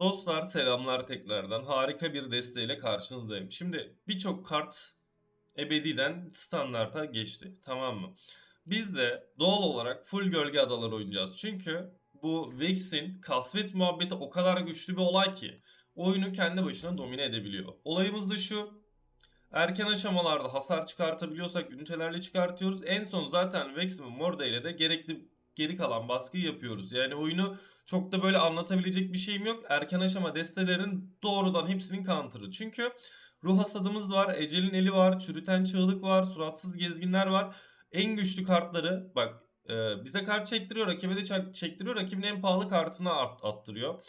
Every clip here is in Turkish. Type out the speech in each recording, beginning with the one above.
Dostlar selamlar tekrardan. Harika bir desteğiyle karşınızdayım. Şimdi birçok kart ebediden standarta geçti. Tamam mı? Biz de doğal olarak full gölge adalar oynayacağız. Çünkü bu Vex'in kasvet muhabbeti o kadar güçlü bir olay ki oyunu kendi başına domine edebiliyor. Olayımız da şu. Erken aşamalarda hasar çıkartabiliyorsak ünitelerle çıkartıyoruz. En son zaten Vex ve Morde ile de gerekli geri kalan baskıyı yapıyoruz. Yani oyunu çok da böyle anlatabilecek bir şeyim yok. Erken aşama destelerin doğrudan hepsinin counter'ı. Çünkü ruh hasadımız var, ecelin eli var, çürüten çığlık var, suratsız gezginler var. En güçlü kartları bak e, bize kart çektiriyor, rakibe de çek- çektiriyor. Rakibin en pahalı kartını art, attırıyor.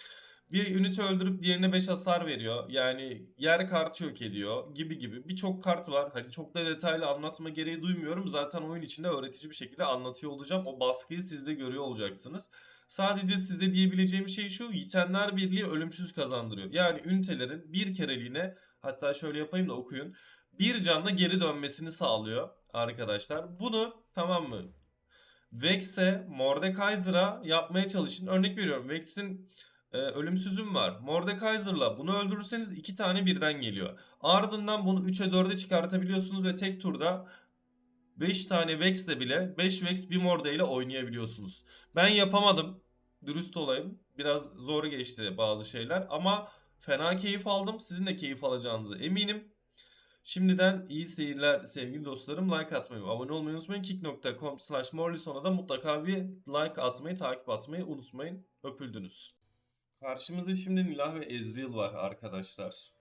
Bir ünite öldürüp diğerine 5 hasar veriyor. Yani yer kartı yok ediyor gibi gibi. Birçok kart var. Hani çok da detaylı anlatma gereği duymuyorum. Zaten oyun içinde öğretici bir şekilde anlatıyor olacağım. O baskıyı siz de görüyor olacaksınız. Sadece size diyebileceğim şey şu. Yiğitenler Birliği ölümsüz kazandırıyor. Yani ünitelerin bir kereliğine hatta şöyle yapayım da okuyun. Bir canla geri dönmesini sağlıyor arkadaşlar. Bunu tamam mı? Vex'e, Mordekaiser'a yapmaya çalışın. Örnek veriyorum. Vex'in e, ölümsüzüm var. Mordekaiser'la bunu öldürürseniz iki tane birden geliyor. Ardından bunu 3'e 4'e çıkartabiliyorsunuz ve tek turda 5 tane Vex'le bile 5 Vex bir Morde ile oynayabiliyorsunuz. Ben yapamadım. Dürüst olayım. Biraz zor geçti bazı şeyler ama fena keyif aldım. Sizin de keyif alacağınızı eminim. Şimdiden iyi seyirler sevgili dostlarım. Like atmayı, abone olmayı unutmayın. Kick.com slash morlison'a da mutlaka bir like atmayı, takip atmayı unutmayın. Öpüldünüz. Karşımızda şimdi Nilah ve Ezreal var arkadaşlar.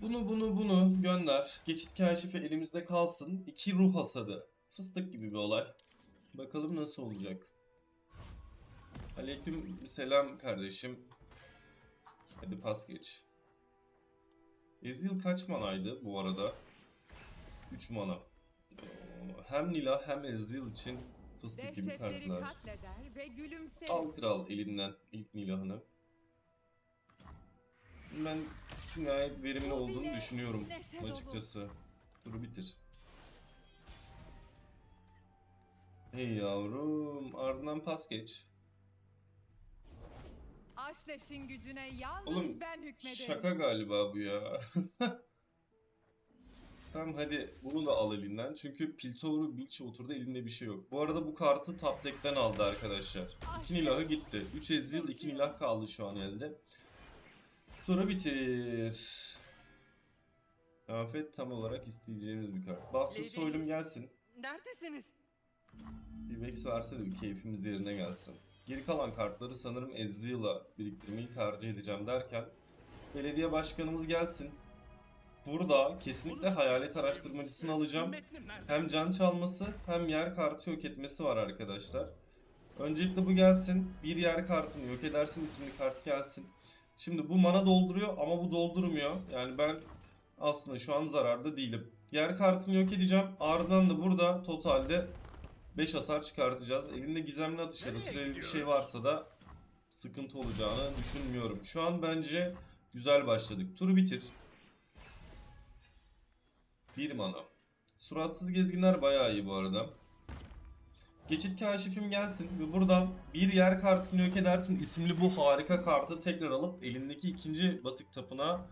Bunu bunu bunu gönder. Geçit kaşifi elimizde kalsın. İki ruh hasadı. Fıstık gibi bir olay. Bakalım nasıl olacak. Aleyküm selam kardeşim. Hadi pas geç. Ezreal kaç manaydı bu arada? 3 mana. Hem Nilah hem Ezreal için fıstık gibi Dehşetleri katleder ve gülümserir. Al kral elinden ilk Nilah'ını. Ben gayet verimli olduğunu düşünüyorum açıkçası. Turu bitir. Hey yavrum ardından pas geç. Aşleş'in gücüne yalnız Oğlum, ben hükmederim. Şaka galiba bu ya. Tamam hadi bunu da al elinden. Çünkü Piltover'u Bilge oturdu elinde bir şey yok. Bu arada bu kartı top deck'ten aldı arkadaşlar. 2 Nilah'ı gitti. 3 Ezreal 2 Nilah kaldı şu an elde. Turu bitir. Afet tam olarak isteyeceğimiz bir kart. Bahtsız soylum gelsin. Neredesiniz? Bir Vex verse de bir keyfimiz yerine gelsin. Geri kalan kartları sanırım Ezreal'a biriktirmeyi tercih edeceğim derken belediye başkanımız gelsin. Burada kesinlikle hayalet araştırmacısını alacağım. Hem can çalması hem yer kartı yok etmesi var arkadaşlar. Öncelikle bu gelsin. Bir yer kartını yok edersin isimli kart gelsin. Şimdi bu mana dolduruyor ama bu doldurmuyor. Yani ben aslında şu an zararda değilim. Yer kartını yok edeceğim. Ardından da burada totalde 5 hasar çıkartacağız. Elinde gizemli atış ya da Nereye türevi bir şey varsa da sıkıntı olacağını düşünmüyorum. Şu an bence güzel başladık. Turu bitir. 1 mana. Suratsız gezginler bayağı iyi bu arada. Geçit kaşifim gelsin ve buradan bir yer kartını yok edersin isimli bu harika kartı tekrar alıp elindeki ikinci batık tapına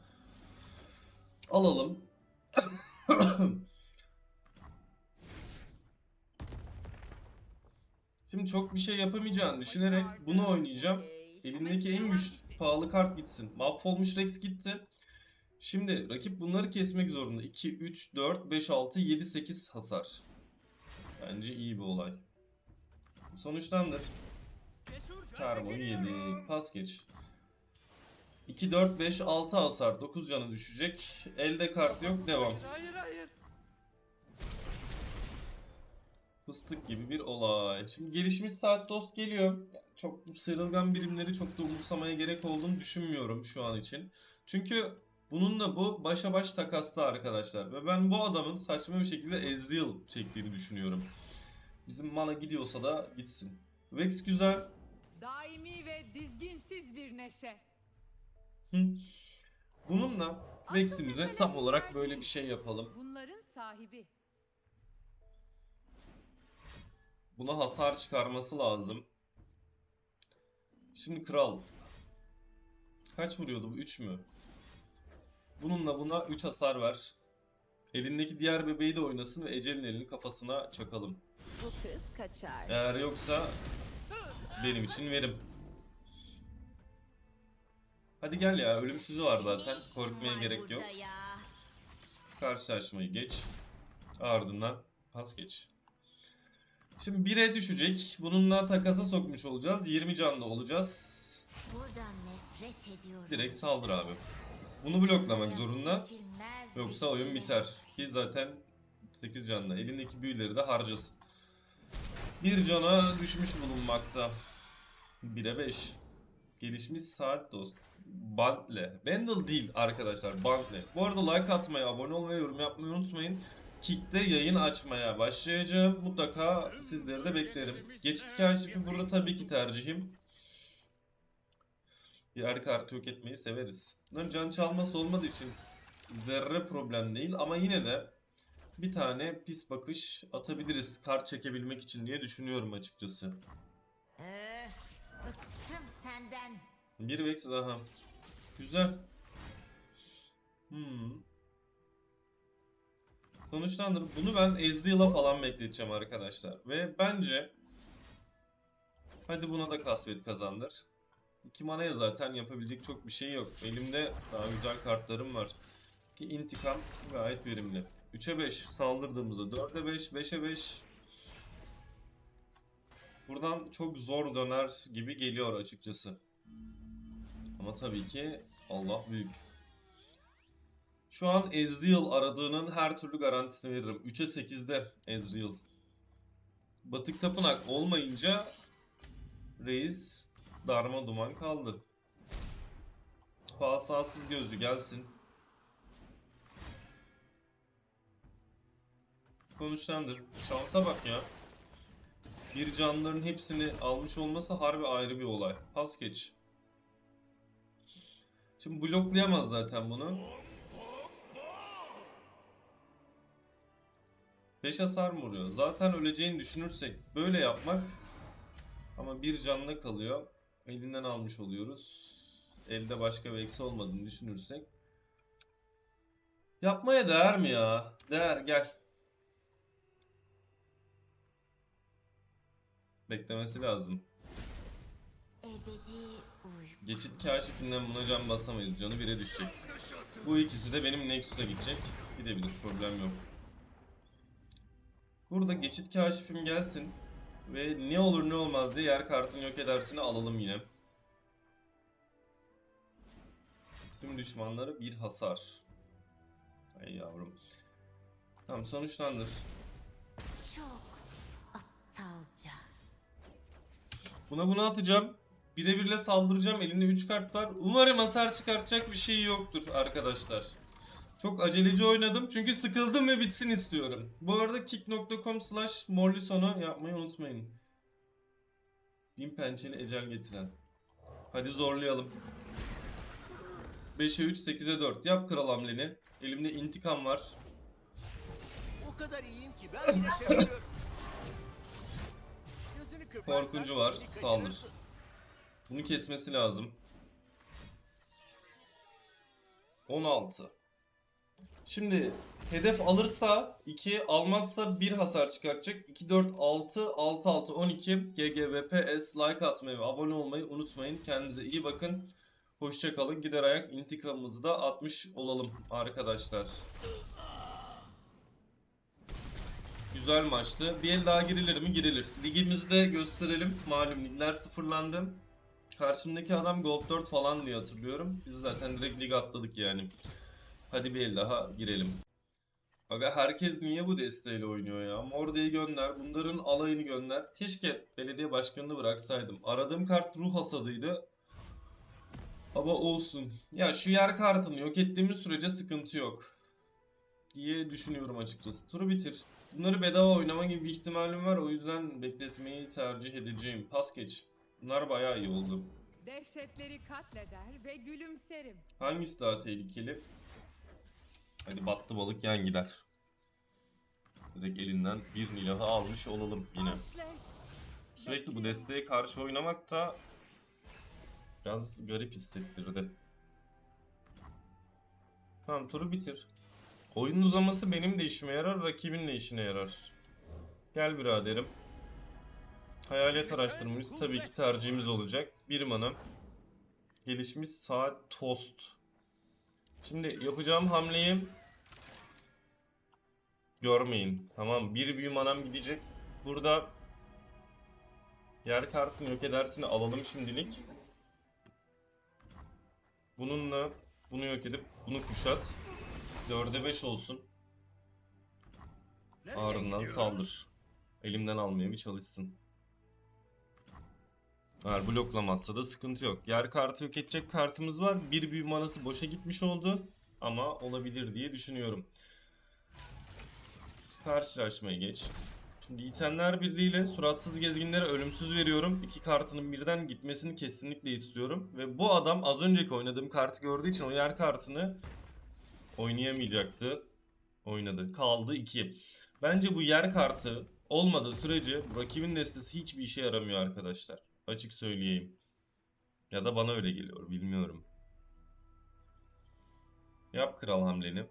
alalım. Şimdi çok bir şey yapamayacağını düşünerek bunu oynayacağım. Elimdeki en güçlü pahalı kart gitsin. Mahvolmuş Rex gitti. Şimdi rakip bunları kesmek zorunda. 2, 3, 4, 5, 6, 7, 8 hasar. Bence iyi bir olay. Sonuçlandır. Karbon çekiliyorum. 7. Pas geç. 2, 4, 5, 6 hasar. 9 canı düşecek. Elde kart yok. Devam. Hayır hayır. Fıstık gibi bir olay. Şimdi gelişmiş saat dost geliyor. Çok sıyrılgan birimleri çok da umursamaya gerek olduğunu düşünmüyorum şu an için. Çünkü bununla bu başa baş takaslı arkadaşlar. Ve ben bu adamın saçma bir şekilde Ezreal çektiğini düşünüyorum. Bizim mana gidiyorsa da gitsin. Vex güzel. Daimi ve dizginsiz bir neşe. Bununla Vex'imize tam olarak böyle bir şey yapalım. Bunların sahibi. Buna hasar çıkarması lazım. Şimdi kral. Kaç vuruyordu bu? 3 mü? Bununla buna 3 hasar ver. Elindeki diğer bebeği de oynasın ve Ecel'in elini kafasına çakalım. Bu kız kaçar. Eğer yoksa benim için verim. Hadi gel ya ölümsüzü var zaten. Korkmaya gerek yok. Karşılaşmayı geç. Ardından pas geç. Şimdi 1'e düşecek. Bununla takasa sokmuş olacağız. 20 canlı olacağız. Buradan nefret ediyorum. Direkt saldır abi. Bunu bloklamak zorunda. Yoksa oyun biter. Ki zaten 8 canlı. Elindeki büyüleri de harcasın. Bir cana düşmüş bulunmakta. 1'e 5. Gelişmiş saat dost. Bantle. Bundle değil arkadaşlar. Bantle. Bu arada like atmayı, abone olmayı, yorum yapmayı unutmayın. Kick'te yayın açmaya başlayacağım. Mutlaka sizleri de beklerim. Geçit kaşifi burada tabii ki tercihim. Diğer kartı yok etmeyi severiz. Bunların can çalması olmadığı için zerre problem değil ama yine de bir tane pis bakış atabiliriz kart çekebilmek için diye düşünüyorum açıkçası. Bıktım senden. Bir Vex daha. Güzel. Hmm. Sonuçlandır. Bunu ben Ezreal'a falan bekleteceğim arkadaşlar. Ve bence hadi buna da kasvet kazandır. 2 manaya zaten yapabilecek çok bir şey yok. Elimde daha güzel kartlarım var. Ki intikam gayet verimli. 3'e 5 saldırdığımızda 4'e 5, 5'e 5. Buradan çok zor döner gibi geliyor açıkçası. Ama tabii ki Allah büyük. Şu an Ezreal aradığının her türlü garantisini veririm. 3'e 8'de Ezreal. Batık Tapınak olmayınca Reis darma duman kaldı. Fasansız gözlü gelsin. Sonuçlandır. Şansa bak ya. Bir canlıların hepsini almış olması harbi ayrı bir olay. Pas geç. Şimdi bloklayamaz zaten bunu. 5 hasar vuruyor? Zaten öleceğini düşünürsek böyle yapmak ama bir canlı kalıyor. Elinden almış oluyoruz. Elde başka bir eksi olmadığını düşünürsek. Yapmaya değer mi ya? Değer gel. Beklemesi lazım. Geçit kaşifinden buna can basamayız. Canı 1'e düşecek. Bu ikisi de benim Nexus'a gidecek. Gidebilir. Problem yok. Burada geçit kaşifim gelsin. Ve ne olur ne olmaz diye yer kartını yok edersini alalım yine. Tüm düşmanları bir hasar. Ay yavrum. Tamam sonuçlandır. Çok aptalca. Buna bunu atacağım. Birebirle saldıracağım. Elinde 3 kart var. Umarım hasar çıkartacak bir şey yoktur arkadaşlar. Çok aceleci oynadım çünkü sıkıldım ve bitsin istiyorum. Bu arada kick.com slash morlison'u yapmayı unutmayın. Bin pençeli ecel getiren. Hadi zorlayalım. 5'e 3, 8'e 4. Yap kral hamleni. Elimde intikam var. O kadar iyiyim ki ben kırparsan Korkuncu var, beni saldır. Bunu kesmesi lazım. 16. Şimdi hedef alırsa 2, almazsa 1 hasar çıkartacak. 2, 4, 6, 6, 6, 12. GGVPS like atmayı ve abone olmayı unutmayın. Kendinize iyi bakın. Hoşçakalın. Gider ayak intikamımızı da atmış olalım arkadaşlar. Güzel maçtı. Bir el daha girilir mi? Girilir. Ligimizi de gösterelim. Malum ligler sıfırlandı. Karşımdaki adam Golf 4 falan diye hatırlıyorum. Biz zaten direkt lig atladık yani. Hadi bir el daha girelim. Aga herkes niye bu desteğiyle oynuyor ya? Morde'yi gönder. Bunların alayını gönder. Keşke belediye başkanını bıraksaydım. Aradığım kart ruh hasadıydı. Ama olsun. Ya şu yer kartını yok ettiğimiz sürece sıkıntı yok. Diye düşünüyorum açıkçası. Turu bitir. Bunları bedava oynama gibi bir ihtimalim var. O yüzden bekletmeyi tercih edeceğim. Pas geç. Bunlar bayağı iyi oldu. Dehşetleri katleder ve gülümserim. Hangisi daha tehlikeli? Hadi battı balık yan gider. Direkt elinden bir milahı almış olalım yine. Sürekli bu desteğe karşı oynamak da biraz garip hissettirdi. Tamam turu bitir. Oyunun uzaması benim de işime yarar, rakibin de işine yarar. Gel biraderim. Hayalet araştırmamız tabii ki tercihimiz olacak. Bir mana. Gelişmiş saat tost. Şimdi yapacağım hamleyi görmeyin. Tamam bir büyü manam gidecek. Burada yer kartını yok edersini alalım şimdilik. Bununla bunu yok edip bunu kuşat. 4'e 5 olsun. Ardından saldır. Elimden almaya bir çalışsın. Eğer bloklamazsa da sıkıntı yok. Yer kartı yok edecek kartımız var. Bir büyü manası boşa gitmiş oldu. Ama olabilir diye düşünüyorum. Karşılaşmaya geç. Şimdi itemler birliğiyle suratsız gezginlere ölümsüz veriyorum. İki kartının birden gitmesini kesinlikle istiyorum. Ve bu adam az önceki oynadığım kartı gördüğü için o yer kartını oynayamayacaktı. Oynadı. Kaldı 2. Bence bu yer kartı olmadığı sürece rakibin destesi hiçbir işe yaramıyor arkadaşlar. Açık söyleyeyim. Ya da bana öyle geliyor bilmiyorum. Yap kral hamleni.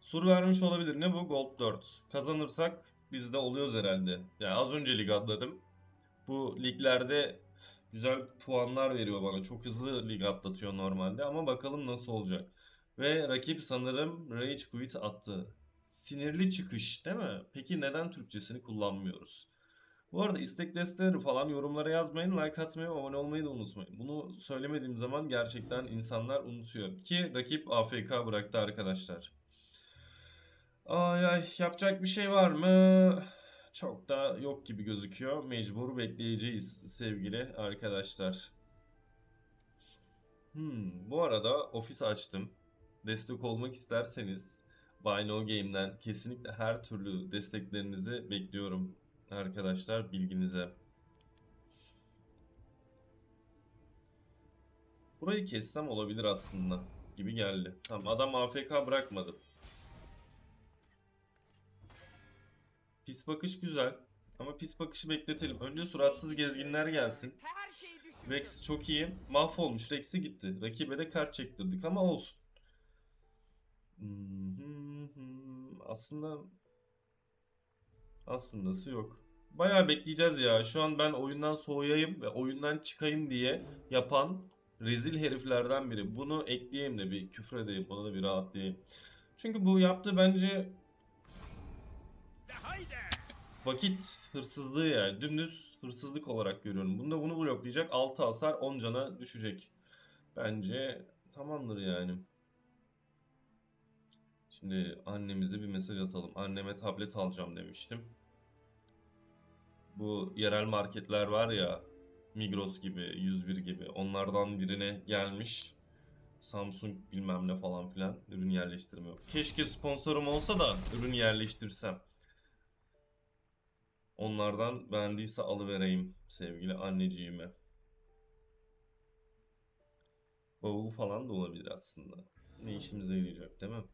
Sur vermiş olabilir. Ne bu? Gold 4. Kazanırsak biz de oluyoruz herhalde. Yani az önce lig atladım. Bu liglerde güzel puanlar veriyor bana. Çok hızlı lig atlatıyor normalde ama bakalım nasıl olacak. Ve rakip sanırım Rage Quit attı. Sinirli çıkış değil mi? Peki neden Türkçesini kullanmıyoruz? Bu arada istek desteleri falan yorumlara yazmayın. Like atmayı, abone olmayı da unutmayın. Bunu söylemediğim zaman gerçekten insanlar unutuyor. Ki rakip AFK bıraktı arkadaşlar. Ay ay yapacak bir şey var mı? Çok da yok gibi gözüküyor. Mecbur bekleyeceğiz sevgili arkadaşlar. Hmm, bu arada ofis açtım. Destek olmak isterseniz Buy No Game'den kesinlikle her türlü desteklerinizi bekliyorum arkadaşlar bilginize. Burayı kessem olabilir aslında gibi geldi. Tamam adam AFK bırakmadı. Pis bakış güzel. Ama pis bakışı bekletelim. Önce suratsız gezginler gelsin. Rex çok iyi. Mahvolmuş. Rex'i gitti. Rakibe de kart çektirdik ama olsun. Hmm, Aslında aslındası yok. Bayağı bekleyeceğiz ya. Şu an ben oyundan soğuyayım ve oyundan çıkayım diye yapan rezil heriflerden biri. Bunu ekleyeyim de bir küfür edeyim. Bana da bir rahatlayayım. Çünkü bu yaptığı bence vakit hırsızlığı yani. Dümdüz hırsızlık olarak görüyorum. Bunda bunu bloklayacak. 6 hasar 10 cana düşecek. Bence tamamdır yani. Şimdi annemize bir mesaj atalım. Anneme tablet alacağım demiştim. Bu yerel marketler var ya Migros gibi, 101 gibi onlardan birine gelmiş. Samsung bilmem ne falan filan ürün yerleştirme yok. Keşke sponsorum olsa da ürün yerleştirsem. Onlardan beğendiyse alıvereyim sevgili anneciğime. Bavul falan da olabilir aslında. Ne işimize yarayacak değil mi?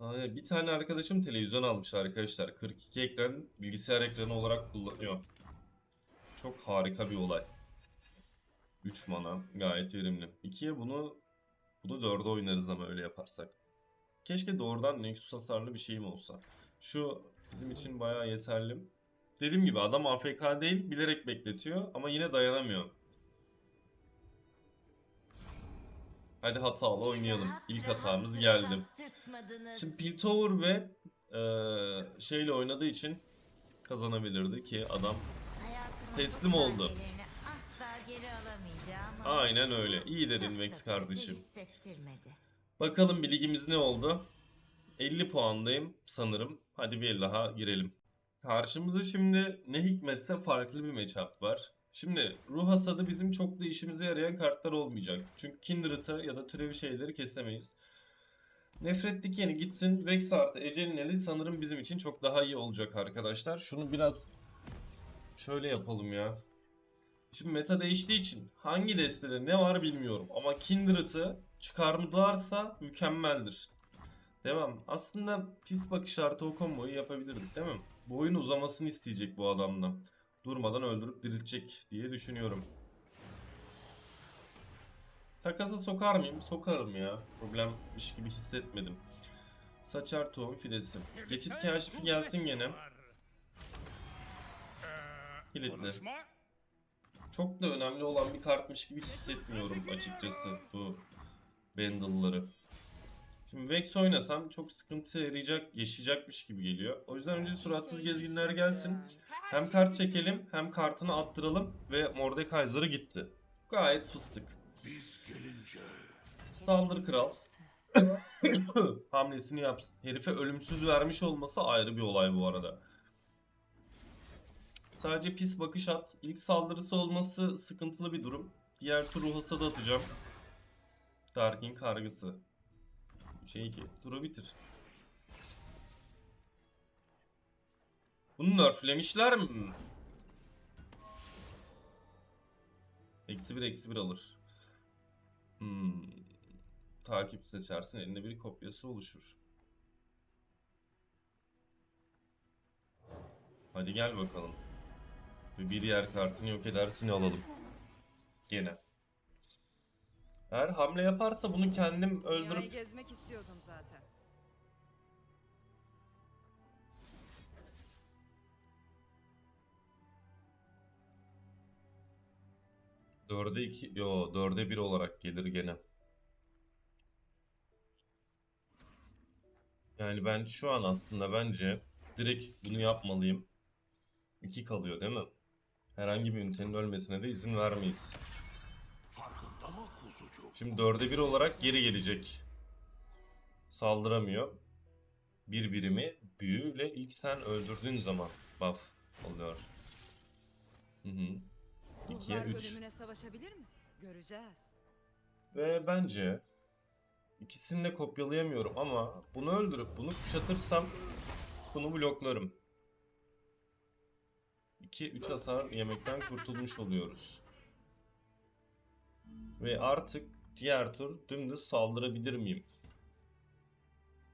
Bir tane arkadaşım televizyon almış arkadaşlar. 42 ekran bilgisayar ekranı olarak kullanıyor. Çok harika bir olay. 3 mana gayet verimli. 2'ye bunu bunu 4'e oynarız ama öyle yaparsak. Keşke doğrudan Nexus hasarlı bir şeyim olsa. Şu bizim için bayağı yeterli. Dediğim gibi adam AFK değil bilerek bekletiyor ama yine dayanamıyor. Hadi hatalı oynayalım. İlk hatamız geldi. Şimdi Piltover ve eee, şeyle oynadığı için kazanabilirdi ki adam teslim oldu. aynen öyle. İyi dedin Vex kardeşim. Bakalım bir ligimiz ne oldu? 50 puandayım sanırım. Hadi bir el daha girelim. Karşımızda şimdi ne hikmetse farklı bir matchup var. Şimdi ruh hasadı bizim çok da işimize yarayan kartlar olmayacak. Çünkü Kindred'ı ya da türevi şeyleri kesemeyiz. Nefret dikeni gitsin. Vex artı Ecelin eli sanırım bizim için çok daha iyi olacak arkadaşlar. Şunu biraz şöyle yapalım ya. Şimdi meta değiştiği için hangi destede ne var bilmiyorum. Ama Kindred'ı çıkardılarsa mükemmeldir. Devam. Aslında pis bakış artı o komboyu yapabilirdik değil mi? Bu oyun uzamasını isteyecek bu adamdan. Durmadan öldürüp diriltecek diye düşünüyorum. Takasa sokar mıyım? Sokarım ya. Problemmiş gibi hissetmedim. Saçar tohum fidesi. Geçit kaşifi gelsin gene. Kilitli. Çok da önemli olan bir kartmış gibi hissetmiyorum açıkçası bu Vandal'ları. Şimdi Vex oynasam çok sıkıntı yaşayacakmış gibi geliyor. O yüzden önce suratsız gezginler gelsin. Hem kart çekelim hem kartını attıralım ve Mordekaiser'ı gitti. Gayet fıstık. Saldır kral. Hamlesini yapsın. Herife ölümsüz vermiş olması ayrı bir olay bu arada. Sadece pis bakış at. İlk saldırısı olması sıkıntılı bir durum. Diğer tur ruh hasadı atacağım. Darkin kargısı. Şey ki turu bitir. Bunu nerflemişler mi? Eksi bir eksi bir alır. Hmm. Takip seçersin elinde bir kopyası oluşur. Hadi gel bakalım. Ve bir yer kartını yok edersin alalım. Gene. Eğer hamle yaparsa bunu kendim Dünyayı öldürüp gezmek istiyordum zaten. Dörde iki, yo dörde bir olarak gelir gene. Yani ben şu an aslında bence direkt bunu yapmalıyım. İki kalıyor değil mi? Herhangi bir ünitenin ölmesine de izin vermeyiz. Farkında mı kuzucu? Şimdi dörde bir olarak geri gelecek. Saldıramıyor. Bir birimi büyüyle ilk sen öldürdüğün zaman buff oluyor. Hı hı. İkiye Ruhlar üç. ölümüne savaşabilir mi? Göreceğiz. Ve bence ikisini de kopyalayamıyorum ama bunu öldürüp bunu kuşatırsam bunu bloklarım. 2-3 hasar yemekten kurtulmuş oluyoruz. Ve artık diğer tur dümdüz saldırabilir miyim?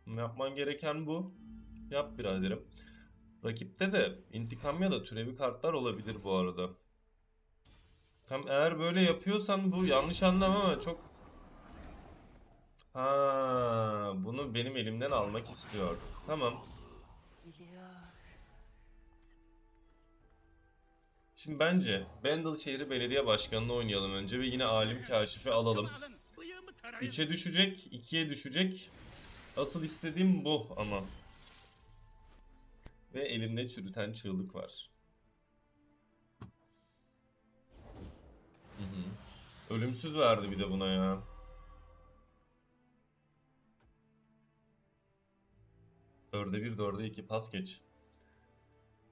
Yapman gereken bu. Yap biraderim. Rakipte de intikam ya da türevi kartlar olabilir bu arada. Tam eğer böyle yapıyorsan bu yanlış anlama ama çok Ha, bunu benim elimden almak istiyor. Tamam. Şimdi bence Bendel Şehri Belediye Başkanı'nı oynayalım önce ve yine Alim Kaşif'i alalım. 3'e düşecek, 2'ye düşecek. Asıl istediğim bu ama. Ve elimde çürüten çığlık var. Ölümsüz verdi bir de buna ya. Dörde bir, dörde iki pas geç.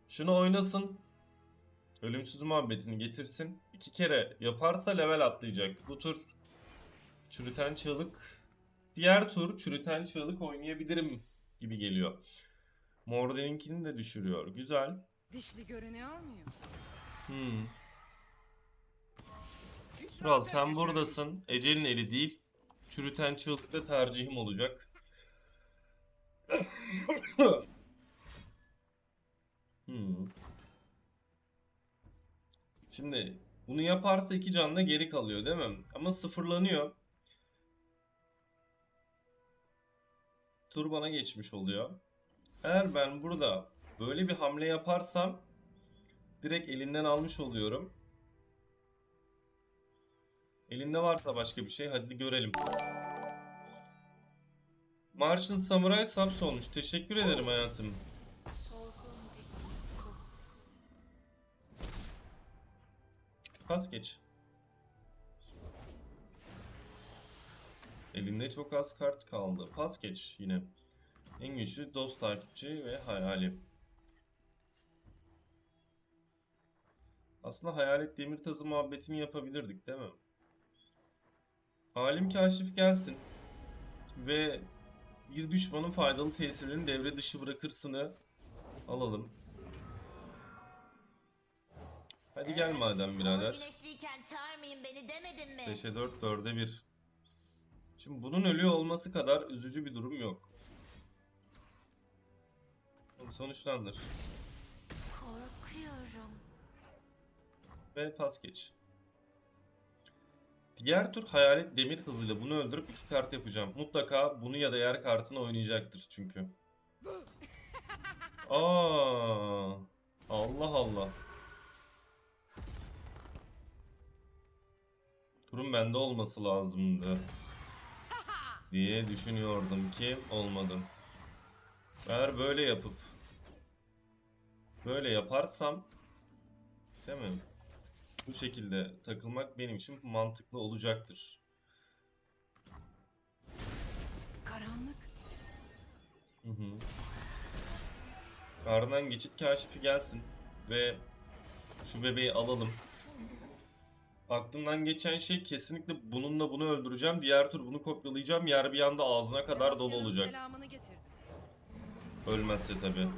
Şunu oynasın. Ölümsüz muhabbetini getirsin. İki kere yaparsa level atlayacak. Bu tur çürüten çığlık. Diğer tur çürüten çığlık oynayabilirim gibi geliyor. Morden'inkini de düşürüyor. Güzel. Dişli görünüyor muyum? Hmm. Kral sen buradasın. Ecelin eli değil. Çürüten çığlık da tercihim olacak. hmm. Şimdi bunu yaparsa iki canla geri kalıyor değil mi? Ama sıfırlanıyor. Tur bana geçmiş oluyor. Eğer ben burada böyle bir hamle yaparsam direkt elinden almış oluyorum. Elinde varsa başka bir şey hadi görelim. Martian Samurai Subs olmuş. Teşekkür ederim hayatım. Pas geç. Elinde çok az kart kaldı. Pas geç yine. En güçlü dost takipçi ve hayali. Aslında hayalet demir tazı muhabbetini yapabilirdik değil mi? Alim kaşif gelsin. Ve bir düşmanın faydalı tesirlerini devre dışı bırakırsını alalım. Hadi gel madem birader. beni demedin mi? 5'e 4, 4'e 1. Şimdi bunun ölüyor olması kadar üzücü bir durum yok. Sonuçlandır. Korkuyorum. Ve pas geç. Diğer tur hayalet demir hızıyla bunu öldürüp iki kart yapacağım. Mutlaka bunu ya da yer kartını oynayacaktır çünkü. Aa, Allah Allah. Turun bende olması lazımdı. Diye düşünüyordum ki olmadı. Eğer böyle yapıp böyle yaparsam değil mi? Bu şekilde takılmak benim için mantıklı olacaktır. Karanlık. Hı hı. Ardından geçit kaşifi gelsin ve şu bebeği alalım. Aklımdan geçen şey kesinlikle bununla bunu öldüreceğim. Diğer tur bunu kopyalayacağım. Yer bir anda ağzına kadar dolu olacak. Ölmezse tabi.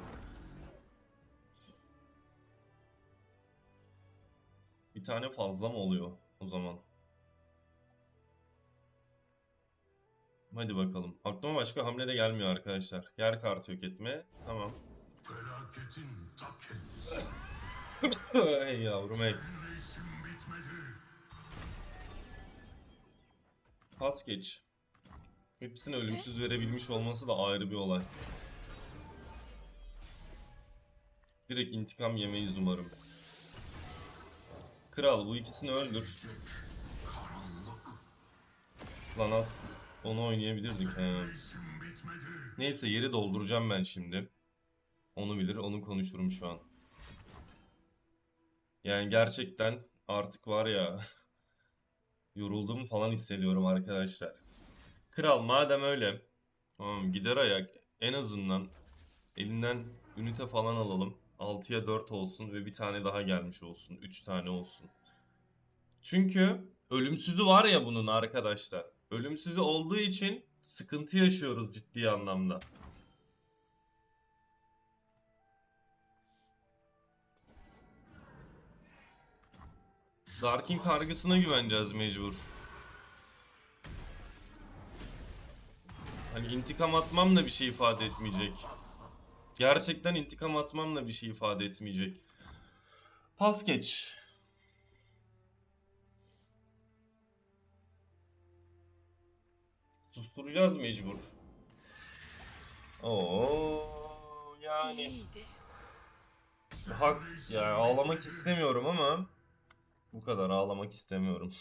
Bir tane fazla mı oluyor o zaman? Hadi bakalım. Aklıma başka hamle de gelmiyor arkadaşlar. Yer kartı yok etme. Tamam. Felaketin ta kendisi. hey yavrum hey. Pas geç. Hepsini ölümsüz verebilmiş olması da ayrı bir olay. Direkt intikam yemeyiz umarım. Kral bu ikisini öldür. Lan az onu oynayabilirdik he. Neyse yeri dolduracağım ben şimdi. Onu bilir, onu konuşurum şu an. Yani gerçekten artık var ya yoruldum falan hissediyorum arkadaşlar. Kral madem öyle tamam gider ayak en azından elinden ünite falan alalım. 6'ya 4 olsun ve bir tane daha gelmiş olsun. 3 tane olsun. Çünkü ölümsüzü var ya bunun arkadaşlar. Ölümsüzü olduğu için sıkıntı yaşıyoruz ciddi anlamda. Darkin kargısına güveneceğiz mecbur. Hani intikam atmam da bir şey ifade etmeyecek. Gerçekten intikam atmam da bir şey ifade etmeyecek. Pas geç. Susturacağız mecbur. Oo yani hak yani ağlamak istemiyorum ama bu kadar ağlamak istemiyorum.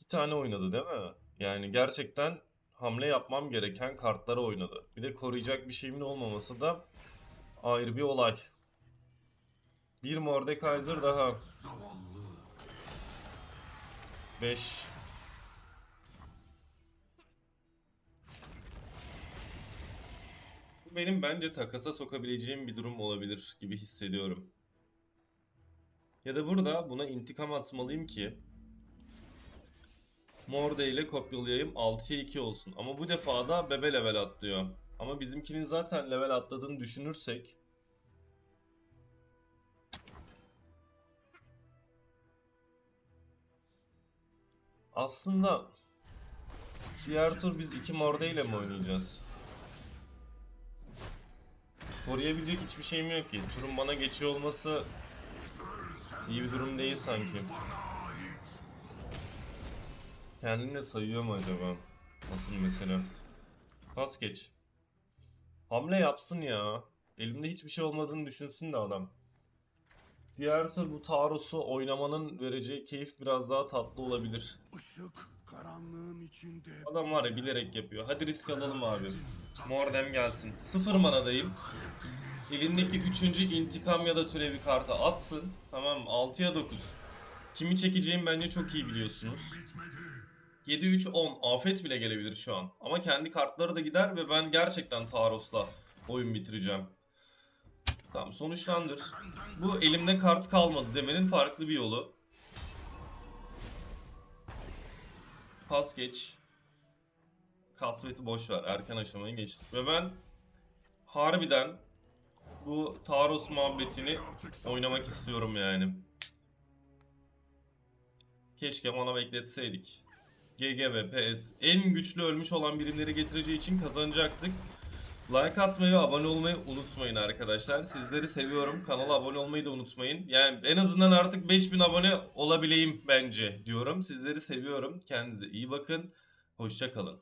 İki tane oynadı değil mi? Yani gerçekten hamle yapmam gereken kartları oynadı. Bir de koruyacak bir şeyimin olmaması da ayrı bir olay. Bir Mordekaiser daha. Zavallı. 5 Bu benim bence takasa sokabileceğim bir durum olabilir gibi hissediyorum. Ya da burada buna intikam atmalıyım ki Morde ile kopyalayayım 6'ya 2 olsun. Ama bu defa da bebe level atlıyor. Ama bizimkinin zaten level atladığını düşünürsek aslında diğer tur biz iki Morde ile mi oynayacağız? Koruyabilecek hiçbir şeyim yok ki. Turun bana geçiyor olması iyi bir durum değil sanki. Kendini de sayıyor mu acaba? Nasıl mesela? Pas geç. Hamle yapsın ya. Elimde hiçbir şey olmadığını düşünsün de adam. Diğer bu taarruzu oynamanın vereceği keyif biraz daha tatlı olabilir. Işık karanlığın içinde. Adam var ya bilerek yapıyor. Hadi risk alalım abi. Mordem gelsin. Sıfır manadayım. Elindeki üçüncü intikam ya da türevi kartı atsın. Tamam mı? 6'ya 9. Kimi çekeceğimi bence çok iyi biliyorsunuz. 7-3-10. Afet bile gelebilir şu an. Ama kendi kartları da gider ve ben gerçekten Taros'la oyun bitireceğim. Tamam sonuçlandır. Bu elimde kart kalmadı demenin farklı bir yolu. Pas geç. Kasveti boş ver. Erken aşamayı geçtik. Ve ben harbiden bu Taros muhabbetini oynamak istiyorum yani. Keşke mana bekletseydik. GG ve PS en güçlü ölmüş olan birimleri getireceği için kazanacaktık. Like atmayı ve abone olmayı unutmayın arkadaşlar. Sizleri seviyorum. Kanala abone olmayı da unutmayın. Yani en azından artık 5000 abone olabileyim bence diyorum. Sizleri seviyorum. Kendinize iyi bakın. Hoşça kalın.